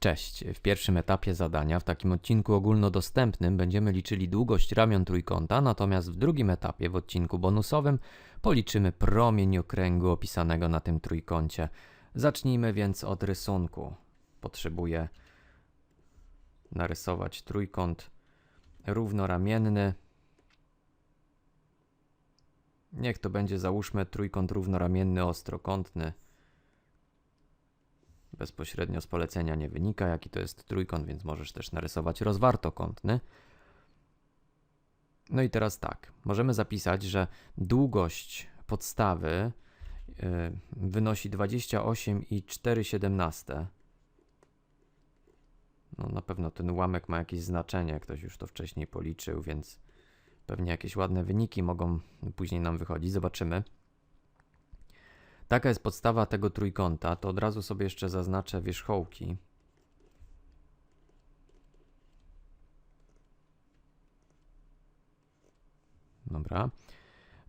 Cześć. W pierwszym etapie zadania, w takim odcinku ogólnodostępnym, będziemy liczyli długość ramion trójkąta, natomiast w drugim etapie, w odcinku bonusowym, policzymy promień okręgu opisanego na tym trójkącie. Zacznijmy więc od rysunku. Potrzebuję narysować trójkąt równoramienny. Niech to będzie, załóżmy, trójkąt równoramienny ostrokątny. Bezpośrednio z polecenia nie wynika, jaki to jest trójkąt, więc możesz też narysować rozwartokątny. No i teraz tak, możemy zapisać, że długość podstawy y, wynosi 28,417. No na pewno ten ułamek ma jakieś znaczenie, ktoś już to wcześniej policzył, więc pewnie jakieś ładne wyniki mogą później nam wychodzić. Zobaczymy. Taka jest podstawa tego trójkąta, to od razu sobie jeszcze zaznaczę wierzchołki. Dobra.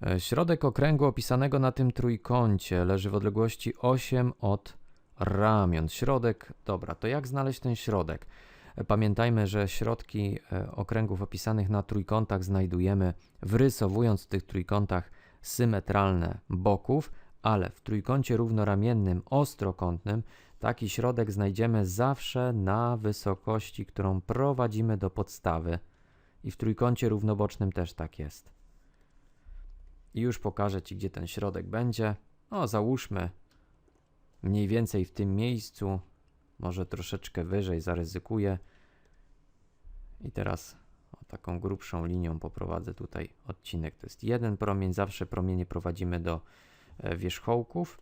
E, Środek okręgu opisanego na tym trójkącie leży w odległości 8 od ramion. Środek, dobra, to jak znaleźć ten środek? E, Pamiętajmy, że środki e, okręgów opisanych na trójkątach znajdujemy wrysowując w tych trójkątach symetralne boków, ale w trójkącie równoramiennym ostrokątnym taki środek znajdziemy zawsze na wysokości, którą prowadzimy do podstawy. I w trójkącie równobocznym też tak jest. I już pokażę Ci, gdzie ten środek będzie. O, załóżmy mniej więcej w tym miejscu, może troszeczkę wyżej zaryzykuję. I teraz taką grubszą linią poprowadzę tutaj odcinek. To jest jeden promień, zawsze promienie prowadzimy do wierzchołków.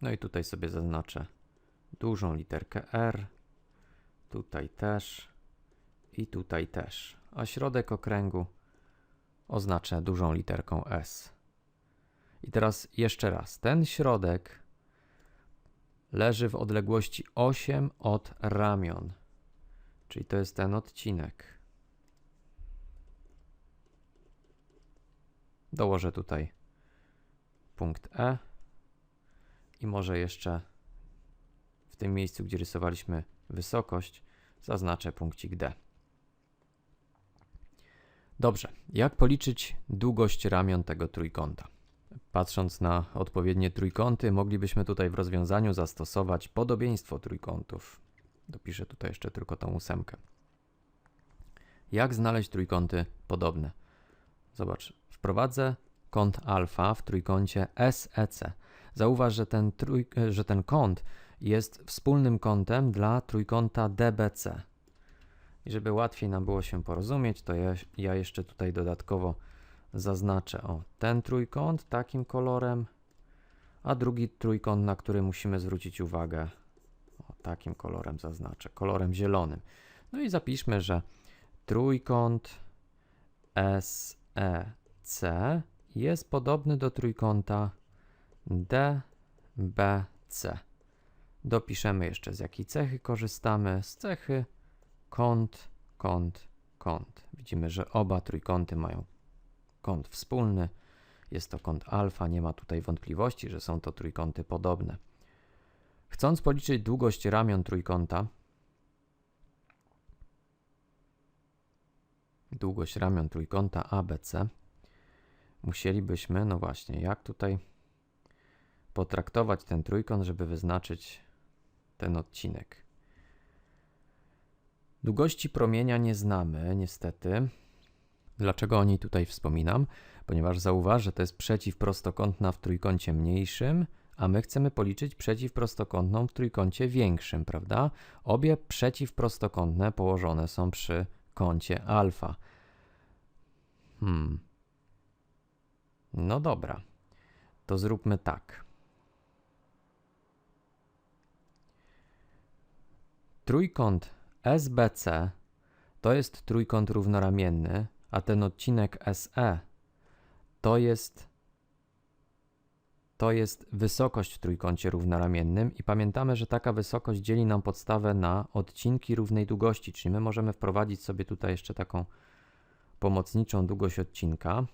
No i tutaj sobie zaznaczę dużą literkę R, tutaj też i tutaj też. A środek okręgu oznaczę dużą literką S. I teraz jeszcze raz. Ten środek leży w odległości 8 od ramion, czyli to jest ten odcinek. Dołożę tutaj punkt E i może jeszcze w tym miejscu, gdzie rysowaliśmy wysokość, zaznaczę punkcik D. Dobrze, jak policzyć długość ramion tego trójkąta? Patrząc na odpowiednie trójkąty, moglibyśmy tutaj w rozwiązaniu zastosować podobieństwo trójkątów. Dopiszę tutaj jeszcze tylko tą ósemkę. Jak znaleźć trójkąty podobne? Zobacz, wprowadzę kąt alfa w trójkącie SEC. Zauważ, że ten, trój, że ten kąt jest wspólnym kątem dla trójkąta DBC. I żeby łatwiej nam było się porozumieć, to ja, ja jeszcze tutaj dodatkowo zaznaczę o ten trójkąt takim kolorem, a drugi trójkąt, na który musimy zwrócić uwagę, o takim kolorem zaznaczę, kolorem zielonym. No i zapiszmy, że trójkąt SEC jest podobny do trójkąta DBC. Dopiszemy jeszcze z jakiej cechy korzystamy. Z cechy kąt, kąt, kąt. Widzimy, że oba trójkąty mają kąt wspólny. Jest to kąt alfa, nie ma tutaj wątpliwości, że są to trójkąty podobne. Chcąc policzyć długość ramion trójkąta, długość ramion trójkąta ABC, musielibyśmy, no właśnie, jak tutaj potraktować ten trójkąt, żeby wyznaczyć ten odcinek. Długości promienia nie znamy, niestety. Dlaczego o niej tutaj wspominam? Ponieważ zauważ, że to jest przeciwprostokątna w trójkącie mniejszym, a my chcemy policzyć przeciwprostokątną w trójkącie większym, prawda? Obie przeciwprostokątne położone są przy kącie alfa. Hmm. No dobra. To zróbmy tak. Trójkąt SBC to jest trójkąt równoramienny, a ten odcinek SE to jest to jest wysokość w trójkącie równoramiennym i pamiętamy, że taka wysokość dzieli nam podstawę na odcinki równej długości, czyli my możemy wprowadzić sobie tutaj jeszcze taką pomocniczą długość odcinka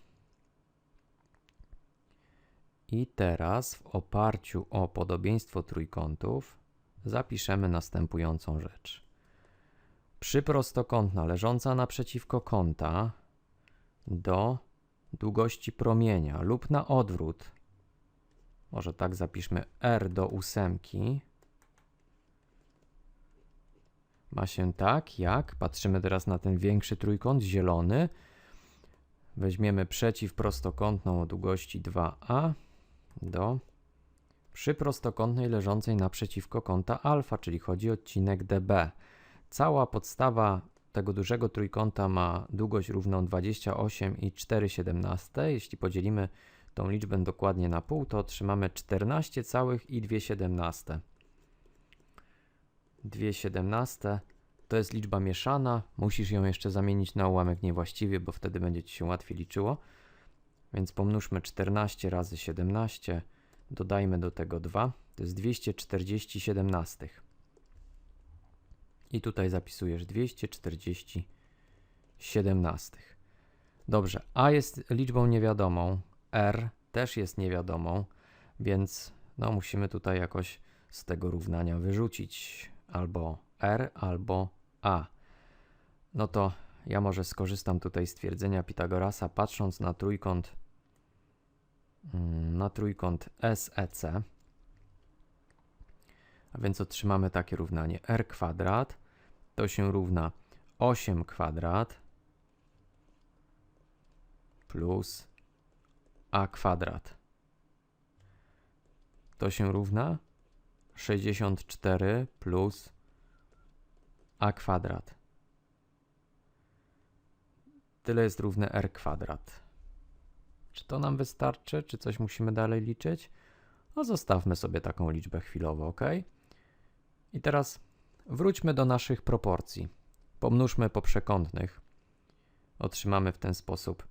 I teraz w oparciu o podobieństwo trójkątów zapiszemy następującą rzecz. Przyprostokątna leżąca naprzeciwko kąta do długości promienia lub na odwrót, może tak zapiszmy R do ósemki, ma się tak jak, patrzymy teraz na ten większy trójkąt zielony, weźmiemy przeciwprostokątną o długości 2a do przyprostokątnej leżącej naprzeciwko kąta alfa, czyli chodzi o odcinek dB. Cała podstawa tego dużego trójkąta ma długość równą 28,417. Jeśli podzielimy tą liczbę dokładnie na pół, to otrzymamy 14,217. 2,17 to jest liczba mieszana. Musisz ją jeszcze zamienić na ułamek niewłaściwie, bo wtedy będzie ci się łatwiej liczyło. Więc pomnóżmy 14 razy 17, dodajmy do tego 2, to jest 240 17. I tutaj zapisujesz 240 17. Dobrze, a jest liczbą niewiadomą, r też jest niewiadomą, więc no musimy tutaj jakoś z tego równania wyrzucić albo r, albo a. No to ja może skorzystam tutaj z twierdzenia Pitagorasa, patrząc na trójkąt na trójkąt SEC. A więc otrzymamy takie równanie r kwadrat to się równa 8 kwadrat plus a kwadrat. To się równa 64 plus a kwadrat. Tyle jest równe r kwadrat. Czy to nam wystarczy, czy coś musimy dalej liczyć? No zostawmy sobie taką liczbę chwilowo, ok? I teraz wróćmy do naszych proporcji. Pomnóżmy po przekątnych. Otrzymamy w ten sposób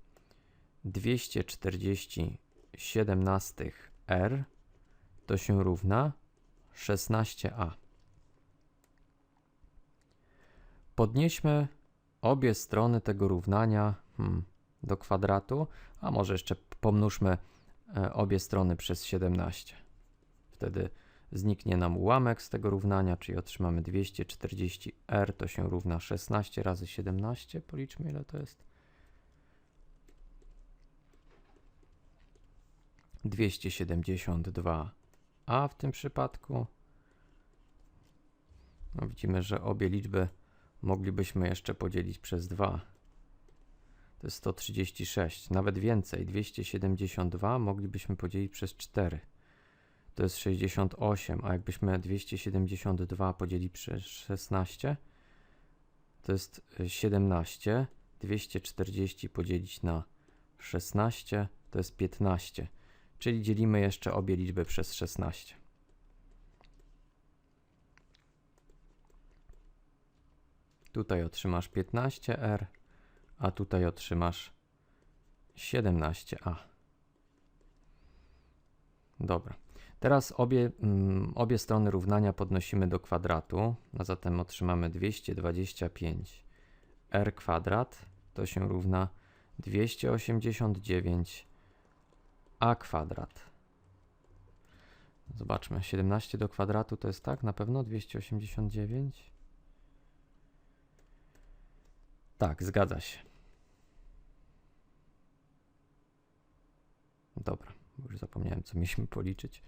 240 17 r to się równa 16a. Podnieśmy obie strony tego równania hmm, do kwadratu, a może jeszcze pomnóżmy e, obie strony przez 17. Wtedy zniknie nam ułamek z tego równania, czyli otrzymamy 240r, to się równa 16 razy 17. Policzmy ile to jest. 272a w tym przypadku. No widzimy, że obie liczby moglibyśmy jeszcze podzielić przez 2. To jest 136, nawet więcej. 272 moglibyśmy podzielić przez 4. To jest 68, a jakbyśmy 272 podzielić przez 16, to jest 17. 240 podzielić na 16, to jest 15. Czyli dzielimy jeszcze obie liczby przez 16. Tutaj otrzymasz 15R, a tutaj otrzymasz 17A. Dobra. Teraz obie, mm, obie strony równania podnosimy do kwadratu, a zatem otrzymamy 225 r kwadrat, to się równa 289 a kwadrat. Zobaczmy, 17 do kwadratu to jest tak, na pewno 289. Tak, zgadza się. Dobra, już zapomniałem, co mieliśmy policzyć.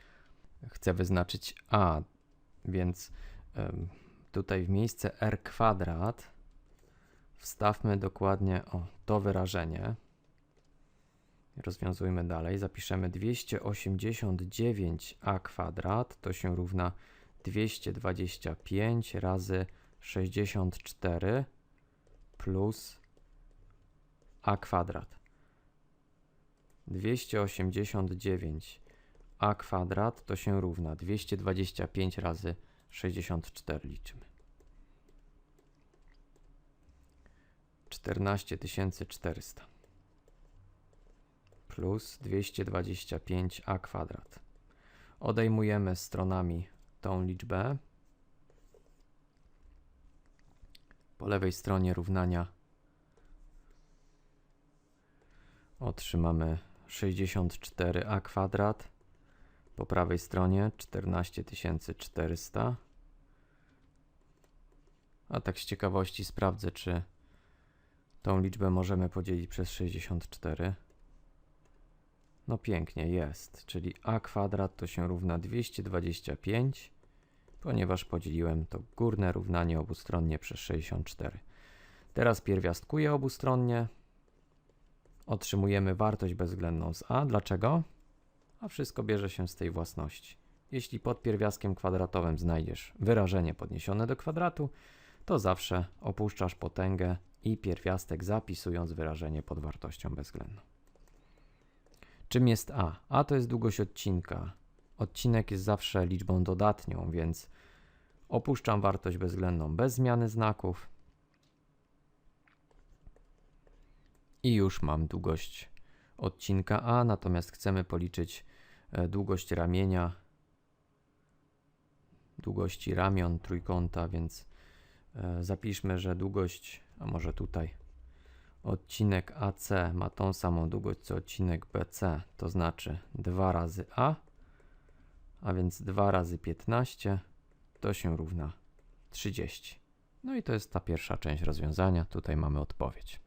Chcę wyznaczyć a, więc tutaj w miejsce r kwadrat wstawmy dokładnie o to wyrażenie. Rozwiązujmy dalej. Zapiszemy 289a kwadrat, to się równa 225 razy 64 plus a kwadrat. 289 a kwadrat to się równa 225 razy 64 liczymy. 14400 plus 225 a kwadrat. Odejmujemy stronami tą liczbę. Po lewej stronie równania otrzymamy 64a kwadrat Po prawej stronie 14400. A tak z ciekawości sprawdzę, czy tą liczbę możemy podzielić przez 64. No pięknie, jest. Czyli a kwadrat to się równa 225, ponieważ podzieliłem to górne równanie obustronnie przez 64. Teraz pierwiastkuję obustronnie. Otrzymujemy wartość bezwzględną z a. Dlaczego? A wszystko bierze się z tej własności. Jeśli pod pierwiastkiem kwadratowym znajdziesz wyrażenie podniesione do kwadratu, to zawsze opuszczasz potęgę i pierwiastek zapisując wyrażenie pod wartością bezwzględną. Czym jest a? a to jest długość odcinka. Odcinek jest zawsze liczbą dodatnią, więc opuszczam wartość bezwzględną bez zmiany znaków. I już mam długość odcinka A, natomiast chcemy policzyć e, długość ramienia, długości ramion trójkąta, więc e, zapiszmy, że długość, a może tutaj, odcinek AC ma tą samą długość co odcinek BC, to znaczy 2 razy A, a więc 2 razy 15 to się równa 30. No i to jest ta pierwsza część rozwiązania. Tutaj mamy odpowiedź.